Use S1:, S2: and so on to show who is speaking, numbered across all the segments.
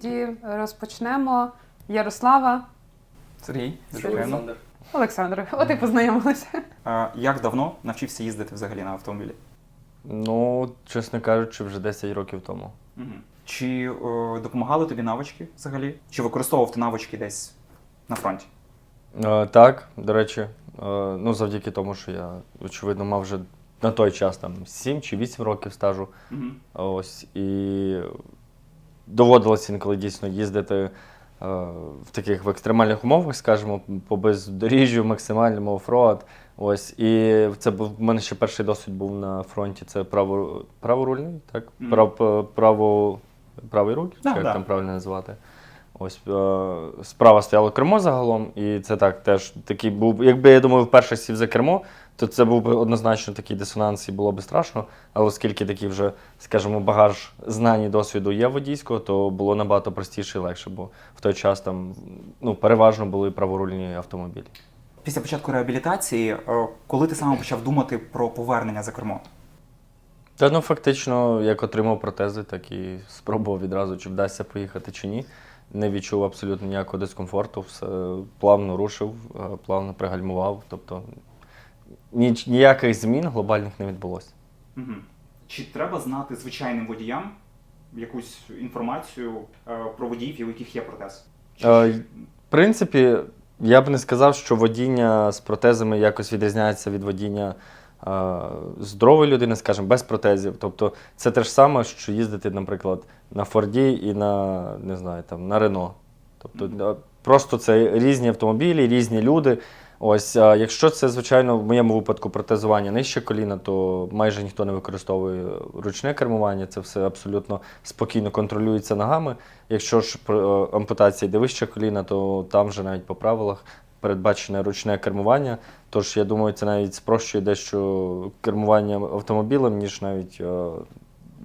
S1: тоді розпочнемо. Ярослава,
S2: Сергій, дуже приємно.
S3: Олександр.
S1: Олександр, от і познайомилися.
S2: А, як давно навчився їздити взагалі на автомобілі?
S4: Ну, чесно кажучи, вже 10 років тому.
S2: Угу. Чи о, допомагали тобі навички взагалі? Чи використовував ти навички десь на фронті?
S4: Е, так, до речі, е, ну завдяки тому, що я, очевидно, мав вже на той час там 7 чи 8 років стажу.
S2: Угу.
S4: Ось і доводилося інколи дійсно їздити е, в таких в екстремальних умовах, скажімо, по бездоріжжю, максимальному офроад. Ось і це був в мене ще перший досвід був на фронті. Це право, праворульний, так?
S2: Мгм.
S4: Прав, право, правий руль,
S2: Да,
S4: як
S2: да.
S4: там правильно називати. Ось е, справа стояло кермо загалом, і це так теж такий був. Якби я думаю, вперше сів за кермо, то це був би однозначно такий дисонанс і було би страшно. Але оскільки такий вже, скажімо, багаж знань і досвіду є водійського, то було набагато простіше і легше, бо в той час там ну, переважно були праворульні автомобілі.
S2: Після початку реабілітації, е, коли ти саме почав думати про повернення за кермо?
S4: Та ну фактично, як отримав протези, так і спробував відразу, чи вдасться поїхати чи ні. Не відчув абсолютно ніякого дискомфорту, все плавно рушив, е, плавно пригальмував. Тобто ніч- ніяких змін глобальних не відбулося.
S2: Угу. Чи треба знати звичайним водіям якусь інформацію е, про водіїв, у яких є протез? Чи-
S4: Е, В принципі, я б не сказав, що водіння з протезами якось відрізняється від водіння е, здорової людини, скажімо, без протезів. Тобто це те ж саме, що їздити, наприклад, на Форді і на не знаю, там, на Рено. Тобто е, просто це різні автомобілі, різні люди. Ось, якщо це, звичайно, в моєму випадку протезування нижче коліна, то майже ніхто не використовує ручне кермування. Це все абсолютно спокійно контролюється ногами. Якщо ж е, ампутація йде вище коліна, то там вже навіть по правилах передбачене ручне кермування. Тож я думаю, це навіть спрощує дещо кермування автомобілем, ніж навіть е,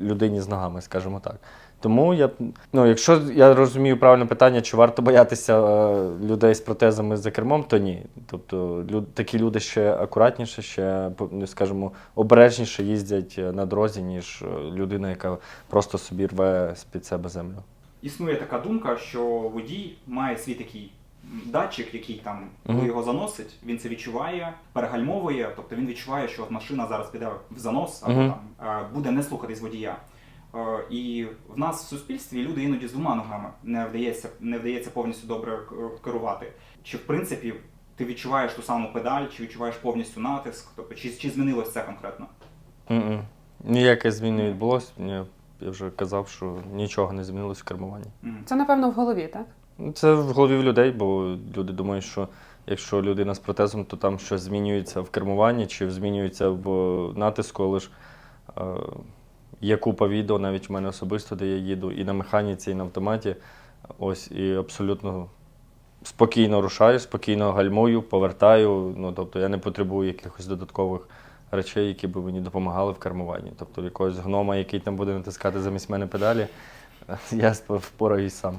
S4: людині з ногами, скажімо так. Тому я ну, якщо я розумію правильне питання, чи варто боятися е, людей з протезами за кермом, то ні. Тобто люд, такі люди ще акуратніше, ще ну, скажімо, обережніше їздять е, на дорозі, ніж е, людина, яка просто собі рве з-під себе землю.
S2: Існує така думка, що водій має свій такий датчик, який там, коли
S4: Мгм.
S2: його заносить, він це відчуває, перегальмовує, тобто він відчуває, що от машина зараз піде в занос або
S4: Мгм.
S2: там е, буде не слухатись водія. Е, І в нас в суспільстві люди іноді з двома ногами не вдається, не вдається повністю добре керувати. Чи в принципі ти відчуваєш ту саму педаль, чи відчуваєш повністю натиск? Тобто, чи, чи змінилось це конкретно?
S4: М-м. Ніяке змін не відбулося. Ні, Я вже казав, що нічого не змінилось в кермуванні.
S2: Мгм.
S1: Це, напевно, в голові, так?
S4: Ну, Це в голові в людей, бо люди думають, що якщо людина з протезом, то там щось змінюється в кермуванні чи змінюється в натиску, але ж е, є купа відео, навіть у мене особисто, де я їду і на механіці, і на автоматі. Ось і абсолютно спокійно рушаю, спокійно гальмую, повертаю. Ну, тобто я не потребую якихось додаткових речей, які б мені допомагали в кермуванні. Тобто якогось гнома, який там буде натискати замість мене педалі, я впораюсь сам.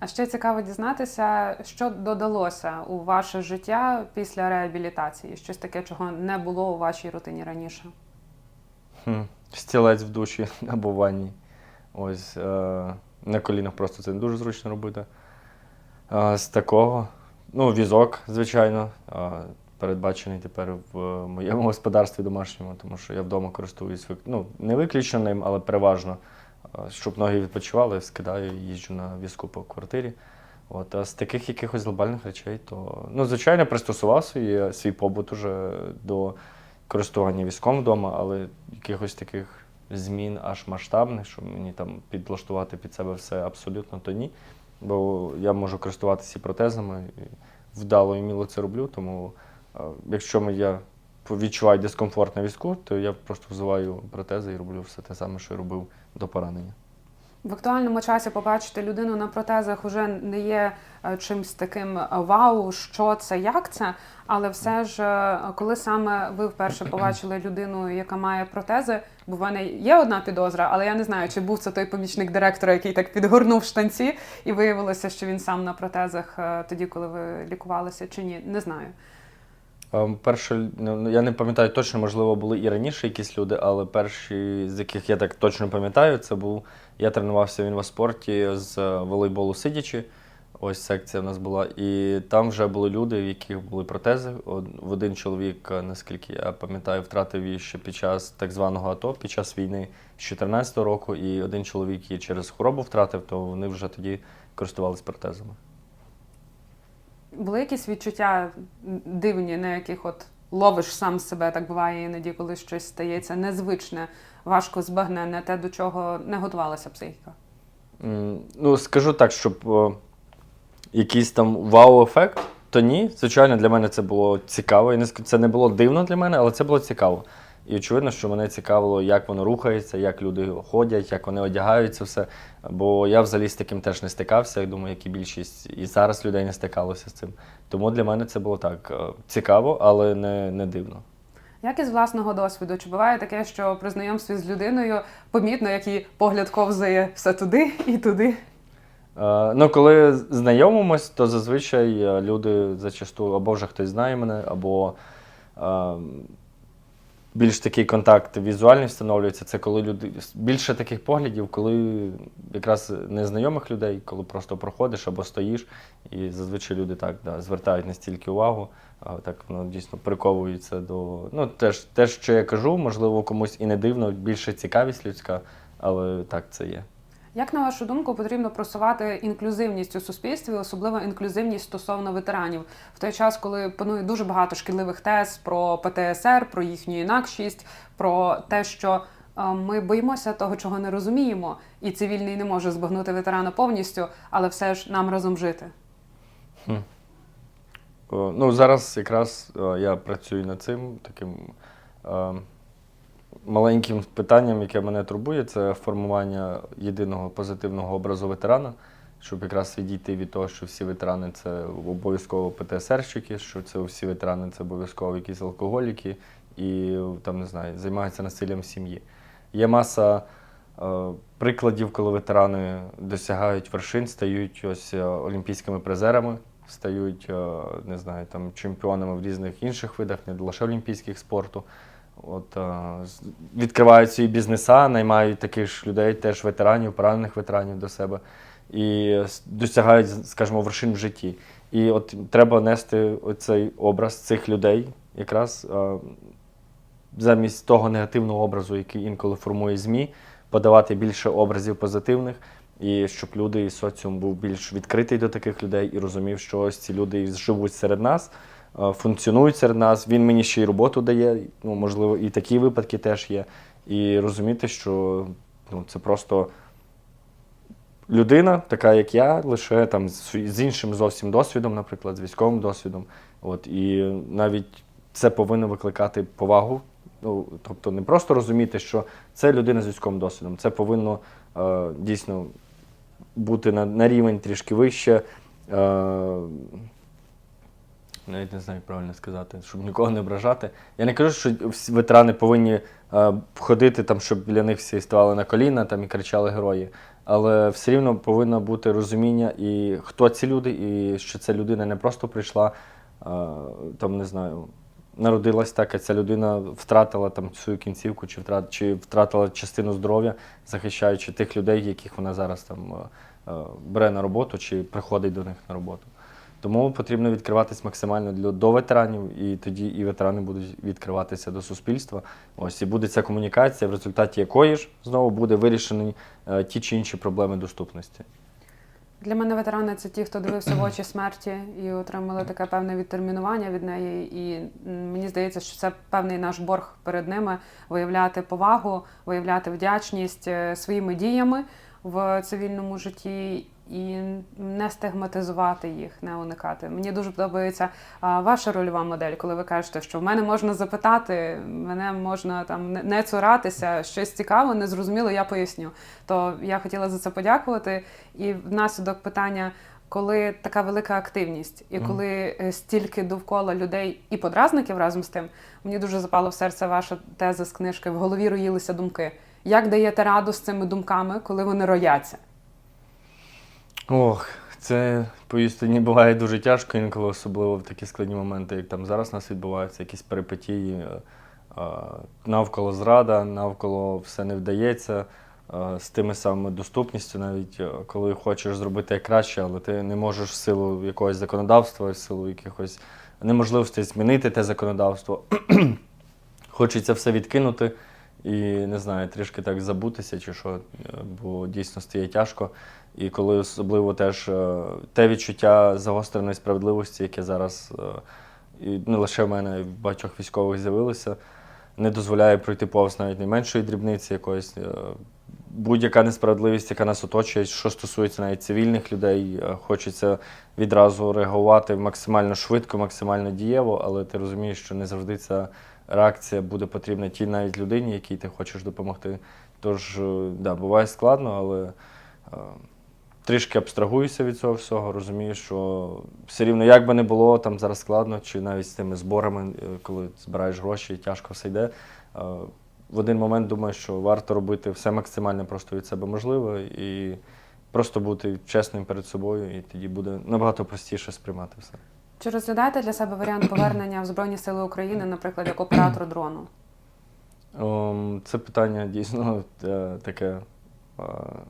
S1: А ще цікаво дізнатися, що додалося у ваше життя після реабілітації? Щось таке, чого не було у вашій рутині раніше.
S4: Хм. Стілець в душі або в ванні. Ось е, на колінах просто це не дуже зручно робити. Е, з такого, ну, візок, звичайно, е, передбачений тепер в моєму господарстві домашньому, тому що я вдома користуюсь ну, не виключно ним, але переважно, е, щоб ноги відпочивали, скидаю і їжджу на візку по квартирі. От, а з таких якихось глобальних речей, то ну, звичайно, пристосував свій, свій побут уже до користування візком вдома, але якихось таких змін аж масштабних, щоб мені там підлаштувати під себе все абсолютно то ні. Бо я можу користуватися протезами, і вдало і вміло це роблю. Тому е, якщо я відчуваю дискомфорт на візку, то я просто взиваю протези і роблю все те саме, що я робив до поранення.
S1: В актуальному часі побачити людину на протезах вже не є е, чимсь таким е, вау, що це, як це. Але все ж, е, коли саме ви вперше побачили людину, яка має протези, бо в мене є одна підозра, але я не знаю, чи був це той помічник директора, який так підгорнув штанці, і виявилося, що він сам на протезах тоді, коли ви лікувалися, чи ні, не знаю.
S4: Перше, ну, ну, я не пам'ятаю точно, можливо, були і раніше якісь люди, але перші, з яких я так точно пам'ятаю, це був. Я тренувався в інваспорті з е, волейболу сидячи. Ось секція в нас була. І там вже були люди, в яких були протези. Один чоловік, е, наскільки я пам'ятаю, втратив її ще під час так званого АТО, під час війни з 2014 року, і один чоловік її через хворобу втратив, то вони вже тоді користувалися протезами.
S1: Були якісь відчуття дивні, на яких от ловиш сам себе, так буває іноді, коли щось стається незвичне, важко збагнене, те, до чого не готувалася психіка.
S4: М, Ну, скажу так, щоб о, якийсь там вау-ефект, то ні. Звичайно, для мене це було цікаво. Я не ск- Це не було дивно для мене, але це було цікаво. І очевидно, що мене цікавило, як воно рухається, як люди ходять, як вони одягаються, все. Бо я взагалі з таким теж не стикався, я думаю, як і більшість і зараз людей не стикалося з цим. Тому для мене це було так е, цікаво, але не, не дивно.
S1: Як із власного досвіду? Чи буває таке, що при знайомстві з людиною помітно, як її погляд ковзає все туди і туди?
S4: Е, Ну, коли знайомимось, то зазвичай е, люди зачасту або вже хтось знає мене, або е, більш такий контакт візуальний встановлюється. Це коли люди більше таких поглядів, коли якраз незнайомих людей, коли просто проходиш або стоїш, і зазвичай люди так да, звертають настільки увагу, а так воно дійсно приковується до. Ну, теж, те, що я кажу, можливо, комусь і не дивно, більше цікавість людська, але так це є.
S1: Як на вашу думку потрібно просувати інклюзивність у суспільстві, особливо інклюзивність стосовно ветеранів, в той час, коли панує дуже багато шкідливих тез про ПТСР, про їхню інакшість, про те, що е, ми боїмося того, чого не розуміємо, і цивільний не може збагнути ветерана повністю, але все ж нам разом жити.
S4: О, Ну, зараз якраз е, я працюю над цим таким е, маленьким питанням, яке мене турбує, це формування єдиного позитивного образу ветерана, щоб якраз відійти від того, що всі ветерани це обов'язково ПТСРщики, що це всі ветерани це обов'язково якісь алкоголіки і там не знаю, займаються насиллям в сім'ї. Є маса е, прикладів, коли ветерани досягають вершин, стають ось е, олімпійськими призерами, стають е, не знаю, там чемпіонами в різних інших видах, не лише олімпійських спорту. От, е, відкривають свої бізнеса, наймають таких ж людей, теж ветеранів, поранених ветеранів до себе і досягають, скажімо, вершин в житті. І от треба нести оцей образ цих людей, якраз е, замість того негативного образу, який інколи формує ЗМІ, подавати більше образів позитивних, і щоб люди і соціум був більш відкритий до таких людей і розумів, що ось ці люди живуть серед нас, функціонують серед нас. Він мені ще й роботу дає. Ну, можливо, і такі випадки теж є. І розуміти, що ну, це просто людина, така як я, лише там з, з іншим зовсім досвідом, наприклад, з військовим досвідом. От, і навіть це повинно викликати повагу. Ну, тобто не просто розуміти, що це людина з військовим досвідом. Це повинно е, дійсно бути на, на рівень трішки вище. Е, навіть не знаю, як правильно сказати, щоб нікого не ображати. Я не кажу, що всі ветерани повинні е, ходити там, щоб біля них всі ставали на коліна там, і кричали герої. Але все рівно повинно бути розуміння, і хто ці люди, і що ця людина не просто прийшла, е, там не знаю, народилась так, а ця людина втратила там свою кінцівку, чи втратила, чи втратила частину здоров'я, захищаючи тих людей, яких вона зараз там е, е, бере на роботу чи приходить до них на роботу. Тому потрібно відкриватись максимально для, до ветеранів, і тоді і ветерани будуть відкриватися до суспільства. Ось і буде ця комунікація, в результаті якої ж знову буде вирішені е, ті чи інші проблеми доступності.
S1: Для мене ветерани це ті, хто дивився в очі смерті і отримали таке певне відтермінування від неї. І мені здається, що це певний наш борг перед ними виявляти повагу, виявляти вдячність е, своїми діями в цивільному житті і не стигматизувати їх, не уникати. Мені дуже подобається ваша рольова модель, коли ви кажете, що в мене можна запитати, мене можна там не- цуратися, щось цікаве, незрозуміло, я поясню. То я хотіла за це подякувати. І внаслідок питання, коли така велика активність, і коли е, стільки довкола людей і подразників разом з тим, мені дуже запало в серце ваша теза з книжки В голові роїлися думки. Як даєте раду з цими думками, коли вони рояться?
S4: Ох, Це поїздні буває дуже тяжко, інколи особливо в такі складні моменти, як там зараз у нас відбуваються якісь перипетії, е, навколо зрада, навколо все не вдається. е, З тими самими доступністю, навіть е, коли хочеш зробити краще, але ти не можеш в силу якогось законодавства, в силу якихось неможливостей змінити те законодавство. Хочеться все відкинути і не знаю, трішки так забутися чи що, бо дійсно стає тяжко. І коли особливо теж е, те відчуття загостреної справедливості, яке зараз е, і не лише в мене, й в багатьох військових з'явилося, не дозволяє пройти повз навіть найменшої дрібниці якоїсь. е, Будь-яка несправедливість, яка нас оточує, що стосується навіть цивільних людей, хочеться відразу реагувати максимально швидко, максимально дієво, але ти розумієш, що не завжди ця реакція буде потрібна тій навіть людині, якій ти хочеш допомогти. Тож, да, буває складно, але трішки абстрагуюся від цього всього, розумію, що все рівно, як би не було, там зараз складно, чи навіть з тими зборами, е, коли збираєш гроші, тяжко все йде. е, В один момент думаю, що варто робити все максимально просто від себе можливе і просто бути чесним перед собою, і тоді буде набагато простіше сприймати все.
S1: Чи розглядаєте для себе варіант повернення в Збройні Сили України, наприклад, як оператор дрону?
S4: Це питання дійсно е, таке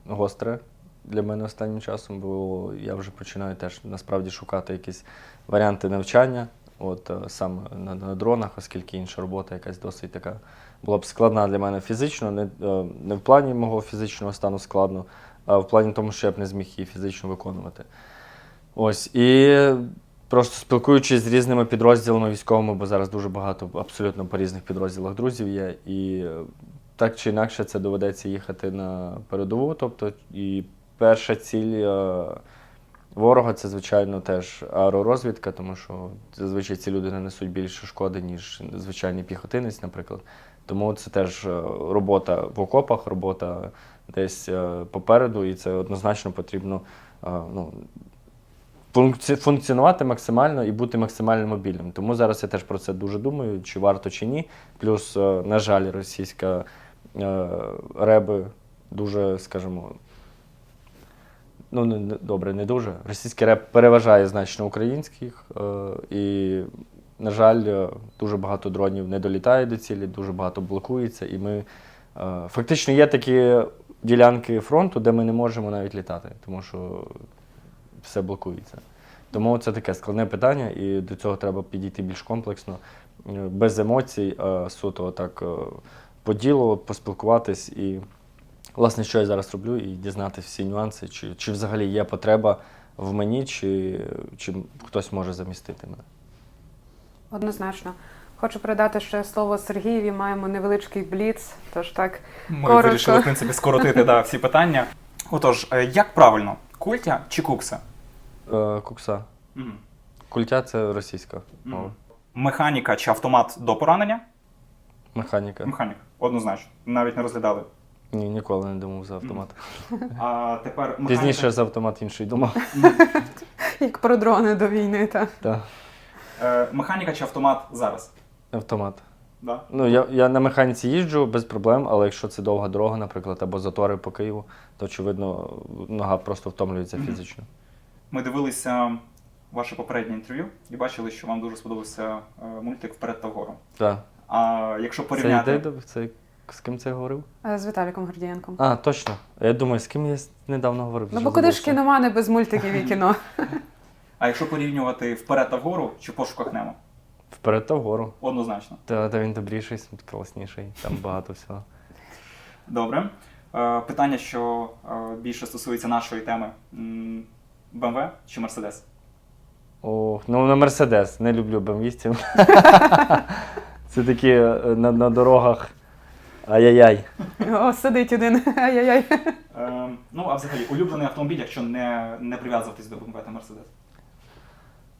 S4: гостре для мене останнім часом, бо я вже починаю теж насправді шукати якісь варіанти навчання, от е, саме на, на дронах, оскільки інша робота якась досить така була б складна для мене фізично, не, е, не в плані мого фізичного стану складно, а в плані тому, що я б не зміг її фізично виконувати. Ось і просто спілкуючись з різними підрозділами військовими, бо зараз дуже багато абсолютно по різних підрозділах друзів є. І е, так чи інакше це доведеться їхати на передову. Тобто, і перша ціль е, ворога це, звичайно, теж аеророзвідка, тому що зазвичай ці люди нанесуть більше шкоди, ніж звичайний піхотинець, наприклад. Тому це теж е, робота в окопах, робота десь е, попереду, і це однозначно потрібно ну, функці- функціонувати максимально і бути максимально мобільним. Тому зараз я теж про це дуже думаю, чи варто, чи ні. Плюс, на жаль, російська реби дуже, скажімо, ну не, добре, не дуже. Російський реп переважає значно українських, е, і, на жаль, е, дуже багато дронів не долітає до цілі, дуже багато блокується. І ми е, фактично є такі ділянки фронту, де ми не можемо навіть літати, тому що все блокується. Тому це таке складне питання, і до цього треба підійти більш комплексно, е, без емоцій, а суто так е, по ділу, поспілкуватись і, власне, що я зараз роблю, і дізнатися всі нюанси, чи, чи взагалі є потреба в мені, чи, чи хтось може замістити мене.
S1: Однозначно. Хочу передати ще слово Сергієві. Маємо невеличкий бліц, тож так
S2: Ми
S1: Коротко.
S2: вирішили, в принципі, скоротити да, всі питання. Отож, е, як правильно, культя чи кукса?
S4: Е, кукса.
S2: Мгм.
S4: Культя це російська мова.
S2: Механіка чи автомат до поранення?
S4: Механіка.
S2: Механіка, однозначно. Навіть не розглядали.
S4: Ні, ніколи не думав за автомат.
S2: А тепер механіка...
S4: Пізніше за автомат інший думав.
S1: як про дрони до війни. Та.
S4: Так,
S2: Е, механіка чи автомат зараз?
S4: автомат.
S2: Да?
S4: Ну, я, я на механіці їжджу без проблем, але якщо це довга дорога, наприклад, або затори по Києву, то очевидно нога просто втомлюється фізично.
S2: Ми дивилися ваше попереднє інтерв'ю і бачили, що вам дуже сподобався е, мультик Вперед та вгору.
S4: Так.
S2: А якщо
S4: Це
S2: порівняти.
S4: йде, це з ким це я говорив?
S1: Е, З Віталіком Гордієнком.
S4: А, точно. Я думаю, з ким я недавно говорив.
S1: Ну
S4: вже
S1: бо куди ж
S4: забувся.
S1: кіномани без мультиків і кіно?
S2: А якщо порівнювати вперед та вгору чи пошуках Немо?
S4: Вперед та вгору.
S2: Однозначно.
S4: Та, та він добріший, класніший, там багато всього.
S2: Добре. Е, питання, що е, більше стосується нашої теми: М, BMW чи Mercedes?
S4: Ох, ну на Мерседес. Не люблю бемвістів. Це такі е, на, на дорогах. Ай-яй-яй.
S1: О, сидить один. Ай-яй-яй.
S2: Е, ну, а взагалі, улюблений автомобіль, якщо не, не прив'язуватись до BMW та Mercedes.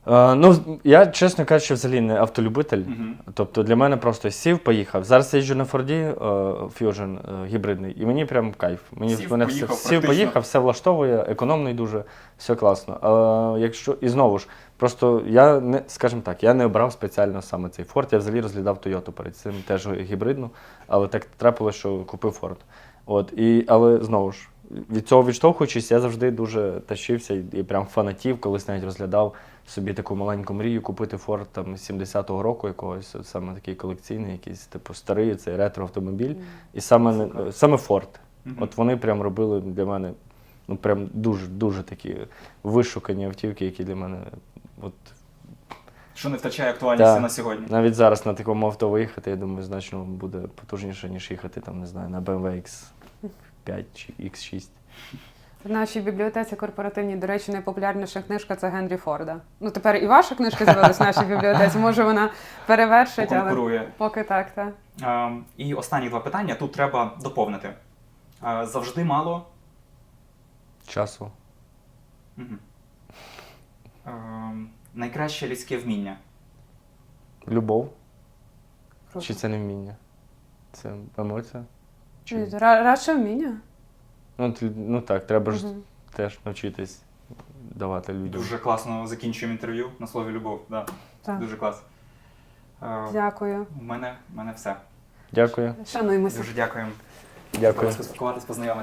S4: Е, ну, я, чесно кажучи, взагалі не автолюбитель.
S2: Мгм.
S4: Тобто для мене просто сів, поїхав. Зараз я їжджу на Форді е, Fusion е, гібридний, і мені прям кайф. Мені
S2: Сів,
S4: мене
S2: поїхав,
S4: все, сів,
S2: практично.
S4: поїхав, все влаштовує, економний дуже, все класно. А якщо і знову ж, просто я не скажімо так, я не обрав спеціально саме цей Ford, я взагалі розглядав Toyota перед цим, теж гібридну, але так трапилося, що купив Ford. От, і, але знову ж, від цього відштовхуючись, я завжди дуже тащився і, і прям фанатів, колись навіть розглядав собі таку маленьку мрію купити Форд там 70-го року якогось, от саме такий колекційний, якийсь типу старий цей ретро-автомобіль. І саме, саме Форд. От вони прям робили для мене ну прям дуже дуже такі вишукані автівки, які для мене от
S2: Що не втрачає актуальності на сьогодні.
S4: навіть зараз на такому авто виїхати, я думаю, значно буде потужніше, ніж їхати там, не знаю, на BMW X5 чи X6.
S1: В нашій бібліотеці корпоративній, до речі, найпопулярніша книжка це Генрі Форда. Ну тепер і ваша книжка з'явилась в нашій бібліотеці. Може вона перевершить, але поки так, так.
S2: Е, І останні два питання тут треба доповнити. Е, Завжди мало.
S4: Часу.
S2: Мгм. Е, Найкраще людське вміння.
S4: Любов.
S1: Круто.
S4: Чи це не вміння? Це емоція? Чи...
S1: Радше вміння.
S4: Ну, ну так, треба ж
S1: Мгм.
S4: теж навчитись давати людям.
S2: Дуже класно закінчуємо інтерв'ю на слові любов. Да.
S1: Так.
S2: Дуже клас. Е,
S1: Дякую.
S2: У мене, у мене все.
S4: Дякую.
S1: Шануємося.
S2: Дуже дякуємо.
S4: Дякую.
S2: Спілкуватись, познайомитись.